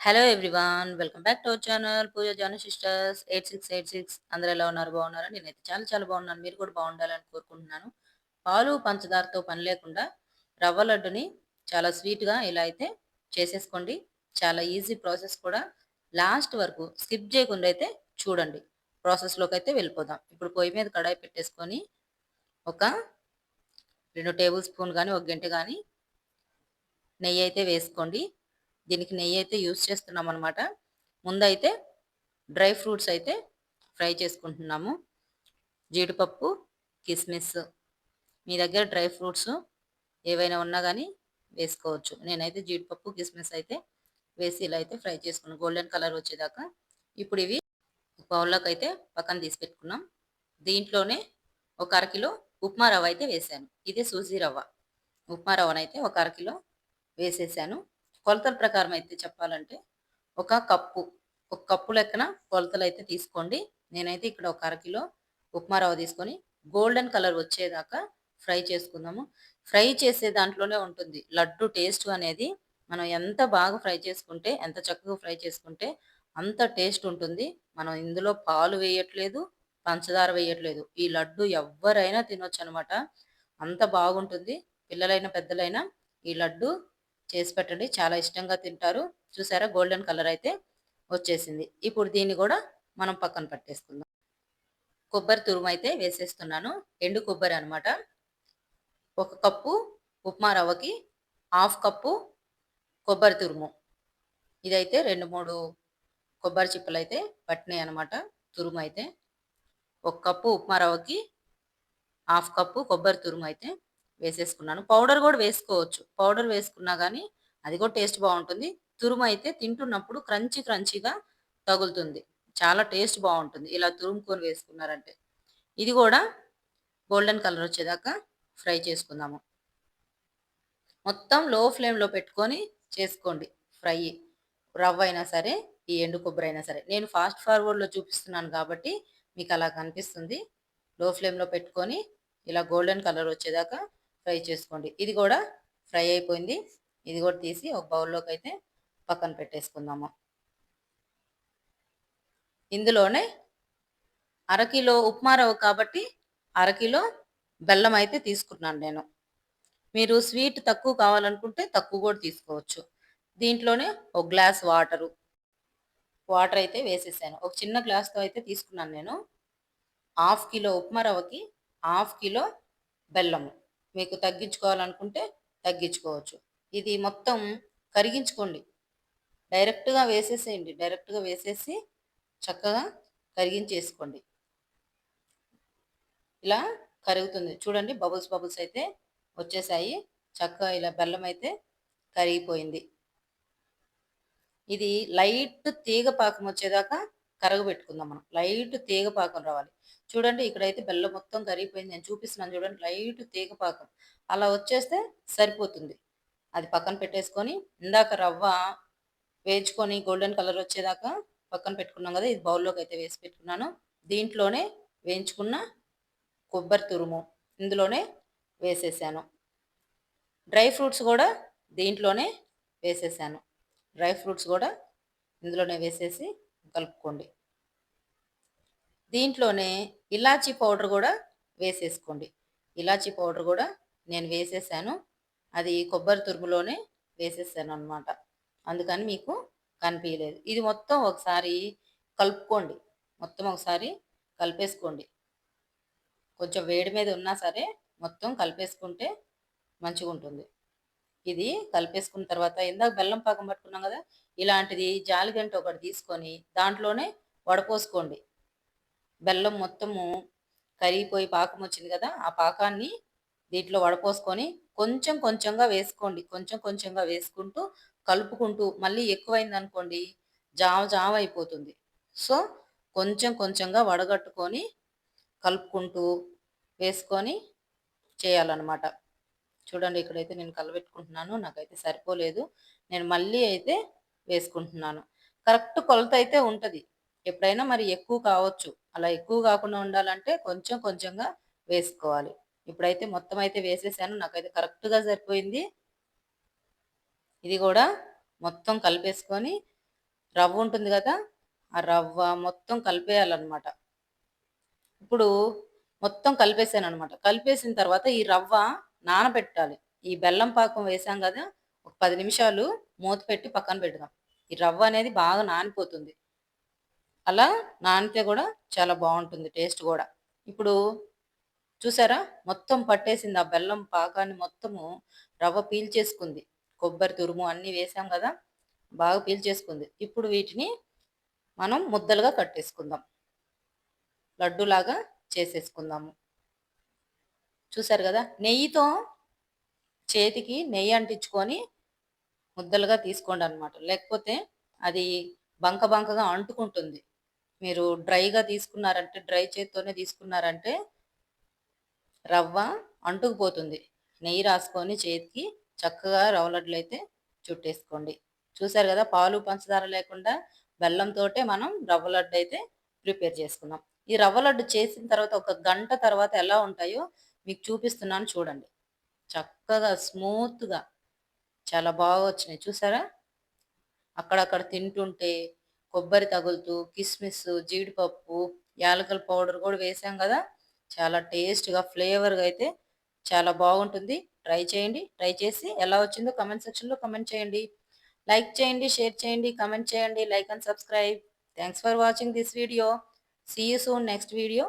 Hello everyone welcome back to our channel Pooja Janu sisters eight six eight six అందరూ ఎలా ఉన్నారు? బాగున్నారా? నేనైతే చాలా చాలా బాగున్నాను. మీరు కూడా బాగుండాలని కోరుకుంటున్నాను. పాలు పంచదారతో పని లేకుండా రవ్వ లడ్డుని చాలా స్వీట్గా ఇలా అయితే చేసేసుకోండి. చాలా ఈజీ ప్రాసెస్ కూడా. లాస్ట్ వరకు స్కిప్ చేయకుండా అయితే చూడండి. ప్రాసెస్లోకి అయితే వెళ్ళిపోదాం. ఇప్పుడు పొయ్యి మీద కడాయి పెట్టేసుకొని ఒక రెండు టేబుల్ స్పూన్ కానీ ఒక గంట కానీ నెయ్యి అయితే వేసుకోండి. దీనికి నెయ్యి అయితే యూస్ చేస్తున్నాం అనమాట ముందైతే డ్రై ఫ్రూట్స్ అయితే ఫ్రై చేసుకుంటున్నాము. జీడిపప్పు కిస్మిస్ మీ దగ్గర డ్రై ఫ్రూట్స్ ఏవైనా ఉన్నా కానీ వేసుకోవచ్చు. నేనైతే జీడిపప్పు కిస్మిస్ అయితే వేసి ఇలా అయితే ఫ్రై చేసుకున్నాను గోల్డెన్ కలర్ వచ్చేదాకా. ఇప్పుడు ఇవి బౌల్లోకి అయితే పక్కన తీసి పెట్టుకున్నాం. దీంట్లోనే ఒక అరకిలో ఉప్మా రవ్వ అయితే వేసాను. ఇదే సూజీ రవ్వ. ఉప్మా రవ్వనైతే ఒక అరకిలో వేసేసాను. కొలతల ప్రకారం అయితే చెప్పాలంటే ఒక కప్పు ఒక కప్పు లెక్కన కొలతలు అయితే తీసుకోండి. నేనైతే ఇక్కడ ఒక అరకిలో ఉప్మా రవ్వ తీసుకొని గోల్డెన్ కలర్ వచ్చేదాకా ఫ్రై చేసుకుందాము. ఫ్రై చేసే దాంట్లోనే ఉంటుంది లడ్డు టేస్ట్ అనేది. మనం ఎంత బాగా ఫ్రై చేసుకుంటే ఎంత చక్కగా ఫ్రై చేసుకుంటే అంత టేస్ట్ ఉంటుంది. మనం ఇందులో పాలు వేయట్లేదు పంచదార వేయట్లేదు. ఈ లడ్డు ఎవరైనా తినొచ్చు అనమాట అంత బాగుంటుంది. పిల్లలైనా పెద్దలైనా ఈ లడ్డు చేసి పెట్టండి. చాలా ఇష్టంగా తింటారు. చూసారా? గోల్డెన్ కలర్ అయితే వచ్చేసింది. ఇప్పుడు దీన్ని కూడా మనం పక్కన పట్టేసుకుందాం. కొబ్బరి తురుము అయితే వేసేస్తున్నాను. ఎండు కొబ్బరి అనమాట ఒక కప్పు ఉప్మా రవ్వకి హాఫ్ కప్పు కొబ్బరి తురుము. ఇదైతే రెండు మూడు కొబ్బరి చిప్పలు అయితే పట్టినాయి అనమాట తురుము అయితే. ఒక కప్పు ఉప్మా రవ్వకి హాఫ్ కప్పు కొబ్బరి తురుము అయితే వేసేసుకున్నాను. పౌడర్ కూడా వేసుకోవచ్చు. పౌడర్ వేసుకున్నా కానీ అది కూడా టేస్ట్ బాగుంటుంది. తురుము అయితే తింటున్నప్పుడు క్రంచి క్రంచిగా తగులుతుంది. చాలా టేస్ట్ బాగుంటుంది. ఇలా తురుముకొని వేసుకున్నారంటే. ఇది కూడా గోల్డెన్ కలర్ వచ్చేదాకా ఫ్రై చేసుకుందాము. మొత్తం లో ఫ్లేమ్లో పెట్టుకొని చేసుకోండి ఫ్రై. రవ్వ అయినా సరే ఈ ఎండు కొబ్బరి అయినా సరే. నేను ఫాస్ట్ ఫార్వర్డ్లో చూపిస్తున్నాను కాబట్టి మీకు అలా కనిపిస్తుంది. లో ఫ్లేమ్లో పెట్టుకొని ఇలా గోల్డెన్ కలర్ వచ్చేదాకా ఫ్రై చేసుకోండి. ఇది కూడా ఫ్రై అయిపోయింది. ఇది కూడా తీసి ఒక బౌల్లోకి అయితే పక్కన పెట్టేసుకుందాము. ఇందులోనే అరకిలో ఉప్మా రవ్వ కాబట్టి అరకిలో బెల్లం అయితే తీసుకున్నాను నేను. మీరు స్వీట్ తక్కువ కావాలనుకుంటే తక్కువ కూడా తీసుకోవచ్చు. దీంట్లోనే ఒక గ్లాస్ వాటరు. వాటర్ అయితే వేసేసాను. ఒక చిన్న గ్లాస్తో అయితే తీసుకున్నాను నేను. హాఫ్ కిలో ఉప్మా రవ్వకి హాఫ్ కిలో బెల్లము. మీకు తగ్గించుకోవాలనుకుంటే తగ్గించుకోవచ్చు. ఇది మొత్తం కరిగించుకోండి. డైరెక్ట్గా వేసేసేయండి. డైరెక్ట్గా వేసేసి చక్కగా కరిగించేసుకోండి. ఇలా కరుగుతుంది. చూడండి బబుల్స్ బబుల్స్ అయితే వచ్చేసాయి. చక్కగా ఇలా బెల్లం అయితే కరిగిపోయింది. ఇది లైట్ తీగ పాకం వచ్చేదాకా కరగబెట్టుకుందాం మనం. లైట్ తీగ పాకం రావాలి. చూడండి ఇక్కడైతే బెల్లం మొత్తం కరిగిపోయింది. నేను చూపిస్తున్నాను చూడండి లైట్ తీగ పాకం. అలా వచ్చేస్తే సరిపోతుంది. అది పక్కన పెట్టేసుకొని ఇందాక రవ్వ వేయించుకొని గోల్డెన్ కలర్ వచ్చేదాకా పక్కన పెట్టుకున్నాం కదా ఇది బౌల్లోకి అయితే వేసి పెట్టుకున్నాను. దీంట్లోనే వేయించుకున్న కొబ్బరి తురుము ఇందులోనే వేసేసాను. డ్రై ఫ్రూట్స్ కూడా దీంట్లోనే వేసేసాను. డ్రై ఫ్రూట్స్ కూడా ఇందులోనే వేసేసి కలుపుకోండి. దీంట్లోనే ఇలాచీ పౌడర్ కూడా వేసేసుకోండి. ఇలాచీ పౌడర్ కూడా నేను వేసేసాను. అది కొబ్బరి తురుములోనే వేసేసాను అనమాట అందుకని మీకు కనిపించలేదు ఇది మొత్తం ఒకసారి కలుపుకోండి. మొత్తం ఒకసారి కలిపేసుకోండి. కొంచెం వేడి మీద ఉన్నా సరే మొత్తం కలిపేసుకుంటే మంచిగా ఉంటుంది ఇది కలిపేసుకున్న తర్వాత ఇందాక బెల్లం పాకం పట్టుకున్నాం కదా ఇలాంటిది జాలిగంట ఒకటి తీసుకొని దాంట్లోనే వడపోసుకోండి. బెల్లం మొత్తము కరిగిపోయి పాకం వచ్చింది కదా ఆ పాకాన్ని దీంట్లో వడపోసుకొని కొంచెం కొంచెంగా వేసుకోండి. కొంచెం కొంచెంగా వేసుకుంటూ కలుపుకుంటూ మళ్ళీ ఎక్కువైంది అనుకోండి జావ జావ అయిపోతుంది. సో కొంచెం కొంచెంగా వడగట్టుకొని కలుపుకుంటూ వేసుకొని చేయాలన్నమాట. చూడండి ఇక్కడైతే నేను కలబెట్టుకుంటున్నాను నాకైతే సరిపోలేదు. నేను మళ్ళీ అయితే వేసుకుంటున్నాను. కరెక్ట్ కొలత అయితే ఉంటుంది. ఎప్పుడైనా మరి ఎక్కువ కావచ్చు. అలా ఎక్కువ కాకుండా ఉండాలంటే కొంచెం కొంచెంగా వేసుకోవాలి. ఇప్పుడైతే మొత్తం అయితే వేసేసాను. నాకైతే కరెక్ట్గా సరిపోయింది. ఇది కూడా మొత్తం కలిపేసుకొని రవ్వ ఉంటుంది కదా ఆ రవ్వ మొత్తం కలిపేయాలన్నమాట. ఇప్పుడు మొత్తం కలిపేసాను అనమాట కలిపేసిన తర్వాత ఈ రవ్వ నానబెట్టాలి. ఈ బెల్లం పాకం వేసాం కదా ఒక పది నిమిషాలు మూత పెట్టి పక్కన పెడదాం ఈ రవ్వ అనేది బాగా నానిపోతుంది. అలా నానితే కూడా చాలా బాగుంటుంది టేస్ట్ కూడా. ఇప్పుడు చూసారా? మొత్తం పట్టేసింది. ఆ బెల్లం పాకాన్ని మొత్తము రవ్వ పీల్చేసుకుంది. కొబ్బరి తురుము అన్నీ వేసాం కదా? బాగా పీల్చేసుకుంది. ఇప్పుడు వీటిని మనం ముద్దలుగా కట్టేసుకుందాం. లడ్డులాగా చేసేసుకుందాము. చూసారు కదా? నెయ్యితో చేతికి నెయ్యి అంటించుకొని ముద్దలుగా తీసుకోండి అనమాట లేకపోతే అది బంక బంకగా అంటుకుంటుంది. మీరు డ్రైగా తీసుకున్నారంటే డ్రై చేతితోనే తీసుకున్నారంటే రవ్వ అంటుకుపోతుంది. నెయ్యి రాసుకొని చేతికి చక్కగా రవ్వలడ్లు అయితే చుట్టేసుకోండి. చూసారు కదా పాలు పంచదార లేకుండా బెల్లంతోటే మనం రవ్వ లడ్డు అయితే ప్రిపేర్ చేసుకున్నాం. ఈ రవ్వ లడ్డు చేసిన తర్వాత ఒక గంట తర్వాత ఎలా ఉంటాయో మీకు చూపిస్తున్నాను చూడండి. చక్కగా స్మూత్గా చాలా బాగా వచ్చినాయి. చూసారా? అక్కడక్కడ తింటుంటే కొబ్బరి తగులుతూ కిస్మిస్ జీడిపప్పు యాలకల పౌడర్ కూడా వేసాం కదా? చాలా టేస్ట్గా ఫ్లేవర్గా అయితే చాలా బాగుంటుంది. ట్రై చేయండి. ట్రై చేసి ఎలా వచ్చిందో కమెంట్ సెక్షన్లో కమెంట్ చేయండి. లైక్ చేయండి షేర్ చేయండి కమెంట్ చేయండి like and subscribe. Thanks for watching this video. See you soon next video.